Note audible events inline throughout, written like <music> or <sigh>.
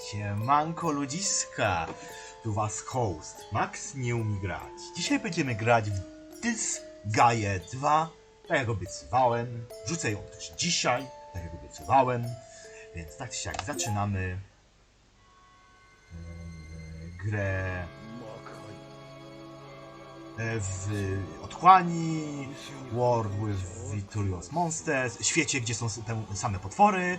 Siemanko ludziska, tu was host, Max nie umie grać. Dzisiaj będziemy grać w This Gaia 2, tak jak obiecywałem. Rzucę ją też dzisiaj, tak jak obiecywałem. Więc tak czy siak zaczynamy e, grę e, w otchłani, World with Victorious Monsters, świecie, gdzie są te same potwory,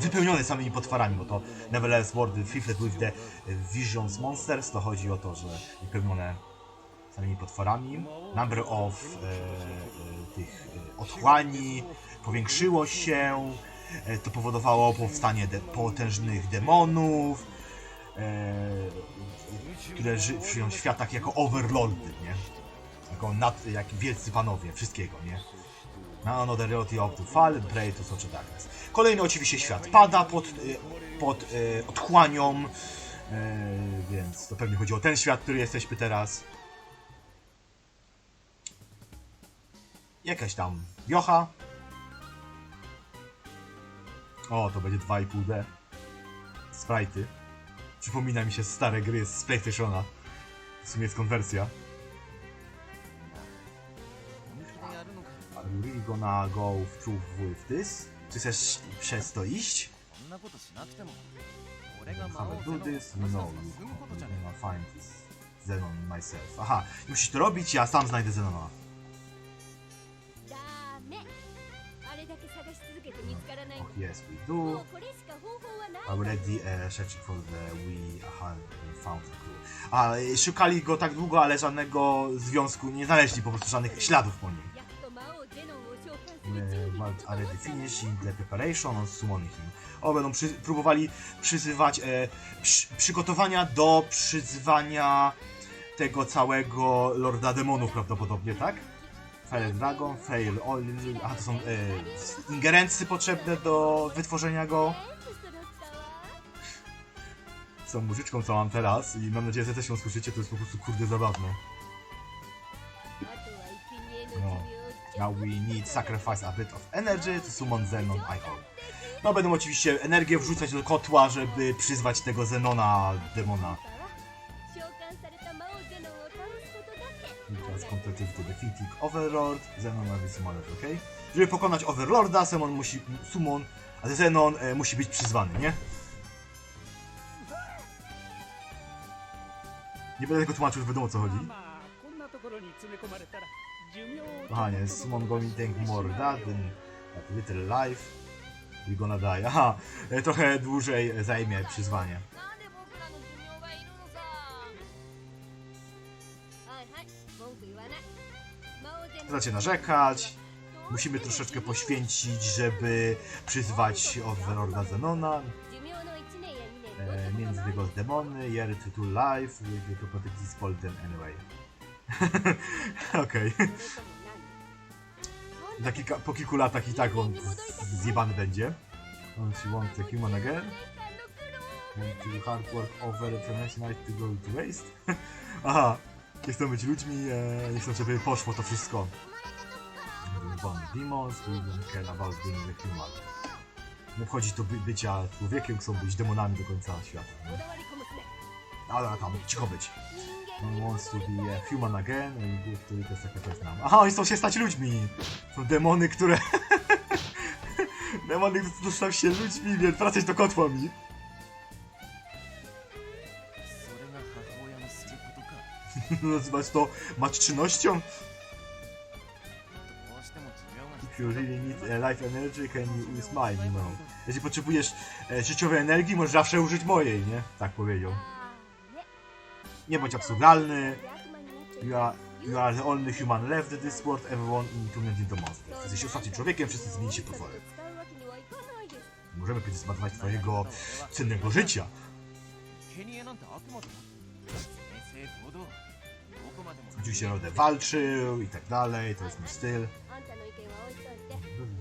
wypełnione samymi potworami, bo to Nevertheless World Filled with the Visions Monsters, to chodzi o to, że wypełnione samymi potworami. Number of e, e, tych e, otchłani powiększyło się, e, to powodowało powstanie de potężnych demonów, e, które ży żyją w światach jako overlordy, nie? Jako nad, jak wielcy panowie wszystkiego, nie? Na Another Reality of the Fall, Pray to Such a Darkness. Kolejny oczywiście świat pada pod, y, pod y, otchłanią, y, więc to pewnie chodzi o ten świat, który jesteśmy teraz. Jakaś tam wiocha. O, to będzie 2,5D. Sprite'y. Przypomina mi się stare gry z PlayStationa. W sumie jest konwersja. Are you really gonna go through with this? Czy chcesz przez to iść? Have do this? No, you can't find Zenon myself. Aha, musisz to robić, ja sam znajdę Zenona. No. Oh, yes, we do. Already uh, e, searching for the we aha, found the clue. A, e, szukali go tak długo, ale żadnego związku nie znaleźli, po prostu żadnych śladów po nim. Malt already finished in the preparation on summon him. O, będą przy, próbowali przyzywać, e, przy, przygotowania do przyzwania tego całego Lorda Demonów prawdopodobnie, tak? Fail Dragon, Fail All... To są e, potrzebne do wytworzenia go. Z tą muzyczką, co mam teraz i mam nadzieję, że też ją słyszycie, to jest po prostu kurde zabawne. Now we need sacrifice a bit of energy to summon Zenon IO. No będą oczywiście energię wrzucać do kotła, żeby przyzwać tego Zenona demona. Teraz kompletnie to defeating Overlord, Zenon ma być summoned, ok? Żeby pokonać Overlorda, Zenon musi, summon, a Zenon e, musi być przyzwany, nie? Nie będę tego tłumaczył, już wiadomo o co chodzi. Kochanie, z Montgomery Tank More That, Little Life, We Gonna Die. Aha, e, trochę dłużej zajmie przyzwanie. Zaczyna narzekać, musimy troszeczkę poświęcić, żeby przyzwać Overlorda Zenona. E, między tego demony, Year to Life, to protect this Polden anyway. <laughs> Okej. Za kilka, po kilku latach i tak on zjebany będzie. On she wants a human again. Want to hard work over the night to go to waste. <laughs> Aha, nie chcą być ludźmi, e, nie chcą, żeby poszło to wszystko. Born demons, we don't care about being a human. Nie wchodzi to by, bycia człowiekiem, chcą być demonami do końca świata. Nie? Ale tam, cicho być wants to be a human again, and give to it a sacrifice now. Aha, oni chcą się stać ludźmi! Są demony, które... <laughs> demony, które stają się ludźmi, więc wracać do kotła mi. <laughs> Nazywać to matczynością? If you really need uh, life energy, can you use mine, you know. Jeśli potrzebujesz e, życiowej energii, możesz zawsze użyć mojej, nie? Tak powiedział. Nie bądź absurdalny. You are, you are the only human left in this world, everyone intimidated the monster. Jesteś ostatnim człowiekiem, wszyscy zmieni się potworem. Możemy kiedyś zmarnować twojego cennego życia. Oczywiście będę walczył i tak dalej, to jest mój styl.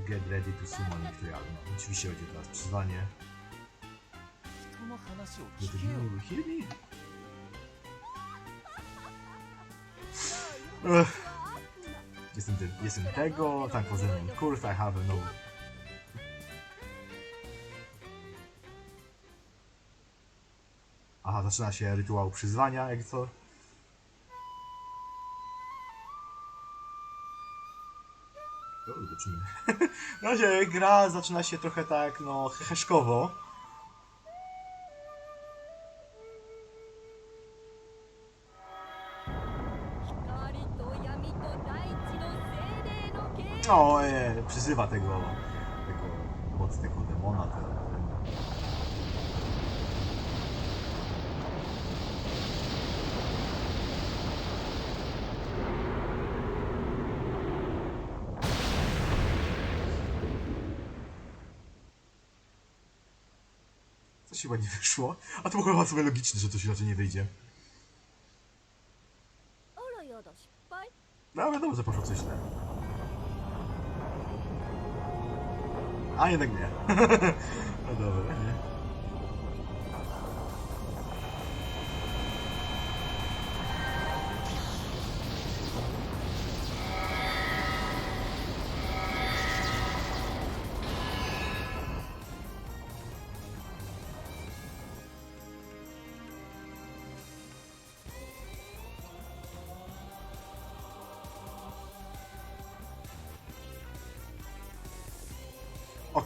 Get ready to summon Imperial. No, oczywiście będzie teraz przyzwanie. Hear me? Jestem, te, jestem tego, tak poza mną kurw, I have no Aha, zaczyna się rytuał przyzwania, jak co? Zobaczymy. <laughs> Na razie gra zaczyna się trochę tak, no, heheszkowo. の剣 O, e, przyzywa tego, tego mocnego demona. Ten, ten. Coś chyba nie wyszło. A to było chyba sobie logiczne, że to się raczej nie wyjdzie. あらやだ失敗 No wiadomo, że poszło coś źle. A jednak nie. no dobra,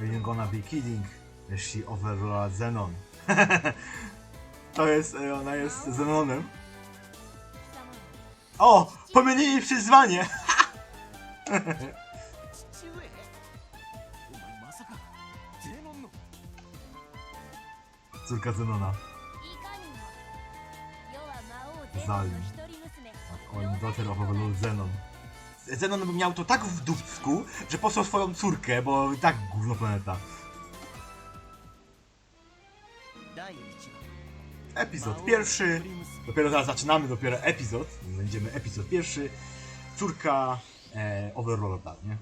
We're gonna be kidding, jeśli overlord Zenon. <laughs> to jest, e, ona jest Zenonem. O! Pomylili przyzwanie! <laughs> Córka Zenona. Zalim. Calling tak, daughter of Overlord Zenon. Zenon by miał to tak w dupsku, że posłał swoją córkę, bo i tak gówno planeta. Epizod pierwszy. Dopiero teraz zaczynamy dopiero epizod. Będziemy epizod pierwszy. Córka e, Overlorda, nie?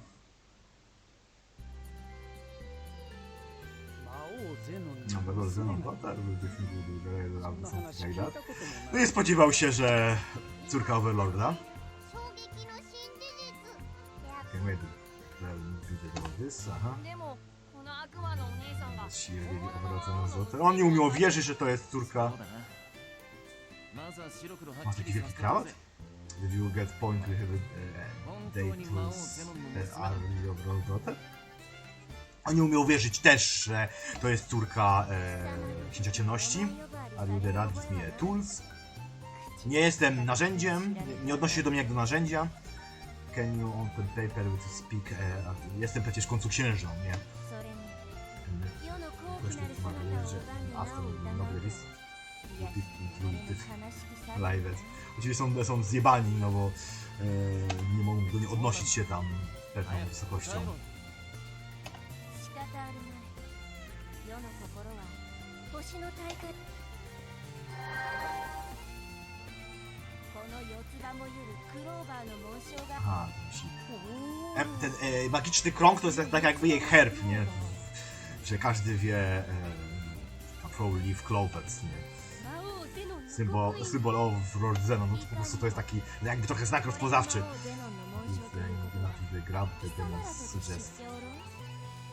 Overlord Zenon, tak, no tak, nie spodziewał się, że córka Overlorda widzę to this, aha. でもこの悪魔のお姉さんが Shielded Overlord Zenon złote. On nie umiał wierzyć, że to jest córka. そうだなまずは白黒は Masz っき taki り wielki させてもらう krawat? ぜ Did you get point to have a day to Army Overlord daughter? On nie umiał wierzyć też, że to jest córka e, Księcia Ciemności. Are you the rat with me a tools? Nie jestem narzędziem, nie- nie odnosi się do mnie jak do narzędzia. can you open paper with speak? E, a jestem przecież w końcu księżą, nie? E, ktoś tu pomaga, że after nowy list. Live. Oczywiście są, są zjebani, no bo e, nie mogą do nie odnosić się tam pewną wysokością. Aha, ten e, magiczny krąg to jest tak, jakby jej herb, nie? Że każdy wie e, Crow Leaf Clovers, nie? Symbol, symbol o Rodzeno, no to po prostu to jest taki no jakby trochę znak rozpoznawczy.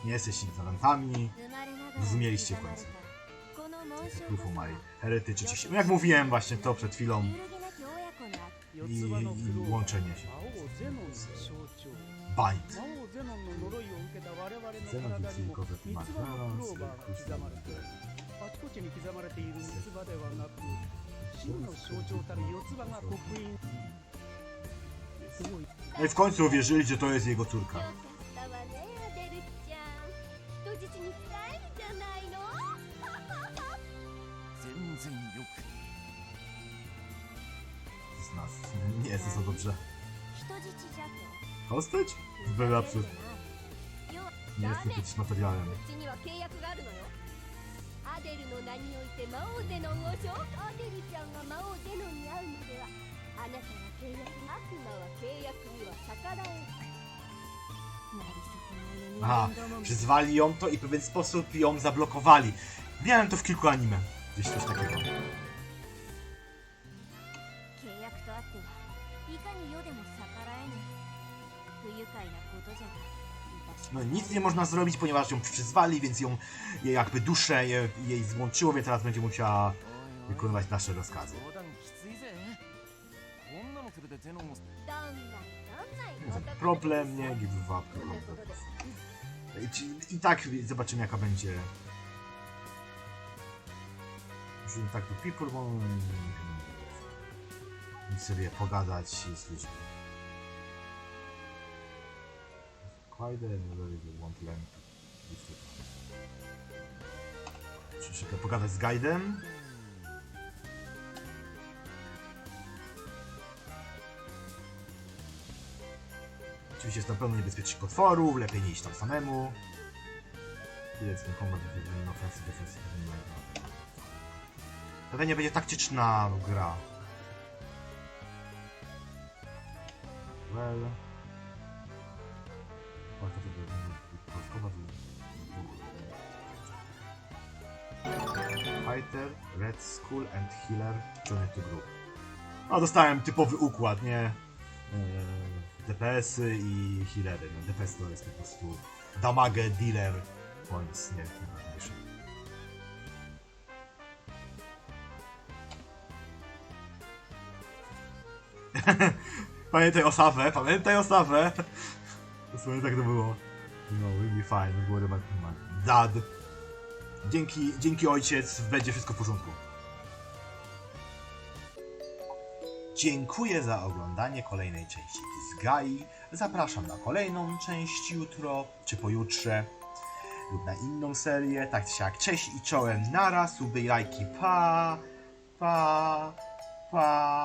Nie jesteście ignorantami, rozumieliście w końcu. Proof of my heretyczycie się. No jak mówiłem właśnie to przed chwilą, i, i łączenie się. Bajt. Zenon Kitsunikowe to no i w końcu uwierzyli, że to jest jego córka. <laughs> nas. Nie jest to dobrze. Postać? Wylapsus. Nie jestem jakimś materiałem. Aha, przyzwali ją to i w pewien sposób ją zablokowali. Miałem to w kilku anime. Gdzieś coś takiego. No nic nie można zrobić, ponieważ ją przyzwali, więc ją jakby duszę jej, złączyło, więc teraz będzie musiała wykonywać nasze rozkazy. Problem, nie, give up. I tak zobaczymy jaka będzie. Musimy tak do people, bo... I sobie pogadać z ludźmi. Quite a want Czy szybko pogadać z guidem? Oczywiście jest na pewno niebezpiecznych potworów, lepiej nie iść tam samemu. Ile jest ten combat defensive, offensive, defensive, To pewnie będzie taktyczna gra. Well... To będzie combat Fighter, Red Skull and Healer join to group. No dostałem typowy układ, nie? Eee, DPS-y i healery. No, DPS to jest po prostu damage dealer points, nie. <laughs> Pamiętaj o Sawę, pamiętaj o Sawę! Dosłownie tak to było. No, really fine, było chyba dad. Dzięki, dzięki ojciec, będzie wszystko w porządku. Dziękuję za oglądanie kolejnej części Disgai. Zapraszam na kolejną część jutro czy pojutrze lub na inną serię. Tak czy siak, cześć i czołem, nara, suby lajki, pa, pa, pa.